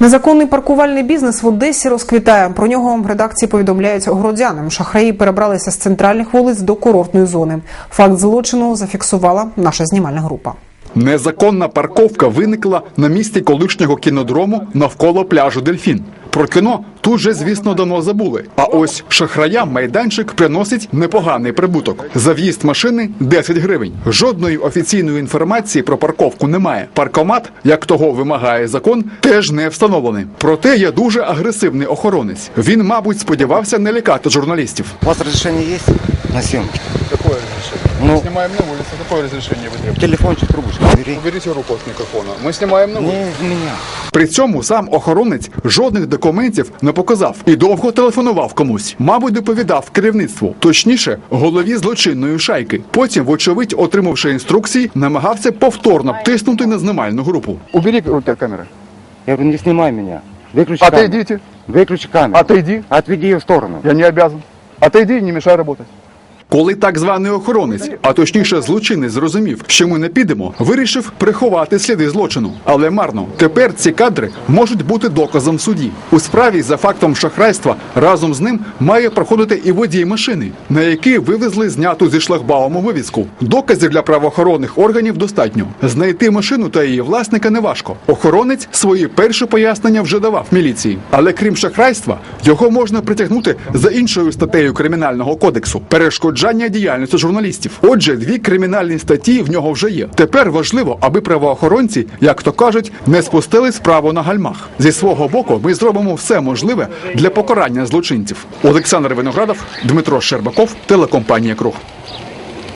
Незаконний паркувальний бізнес в Одесі розквітає. Про нього в редакції повідомляють городянам. Шахраї перебралися з центральних вулиць до курортної зони. Факт злочину зафіксувала наша знімальна група. Незаконна парковка виникла на місці колишнього кінодрому навколо пляжу Дельфін. Про кіно тут же, звісно, давно забули. А ось шахраям майданчик приносить непоганий прибуток. За в'їзд машини 10 гривень. Жодної офіційної інформації про парковку немає. Паркомат, як того вимагає закон, теж не встановлений. Проте є дуже агресивний охоронець. Він, мабуть, сподівався не лякати журналістів. У вас разрешение есть на съемки? Какое разрешение? Ну. Мы снимаем на улице. Какое разрешение вы требуете? Телефончик, трубочку бери. Уберите руку от микрофона. Мы снимаем на улице. Не из меня. При цьому сам охоронець жодних документів не показав і довго телефонував комусь. Мабуть, доповідав керівництву, точніше, голові злочинної шайки. Потім, вочевидь, отримавши інструкції, намагався повторно тиснути на знімальну групу. Убери руки от камеры. Я говорю, не снимай меня. Выключи камеру. Отойдите. Выключи камеру. Отойди. Отведи ее в сторону. Я не обязан. Отойди и не мешай работать. Коли так званий охоронець, а точніше злочинець зрозумів, що ми не підемо, вирішив приховати сліди злочину. Але марно. Тепер ці кадри можуть бути доказом в суді. У справі за фактом шахрайства разом з ним має проходити і водій машини, на який вивезли зняту зі шлагбауму вивізку. Доказів для правоохоронних органів достатньо. Знайти машину та її власника неважко. Охоронець свої перші пояснення вже давав міліції. Але крім шахрайства, його можна притягнути за іншою статтею кримінального кодексу перешкоджання діяльності журналістів. Отже, дві кримінальні статті в нього вже є. Тепер важливо, аби правоохоронці, як то кажуть, не спустили справу на гальмах. Зі свого боку, ми зробимо все можливе для покарання злочинців. Олександр Виноградов, Дмитро Щербаков, телекомпанія Круг.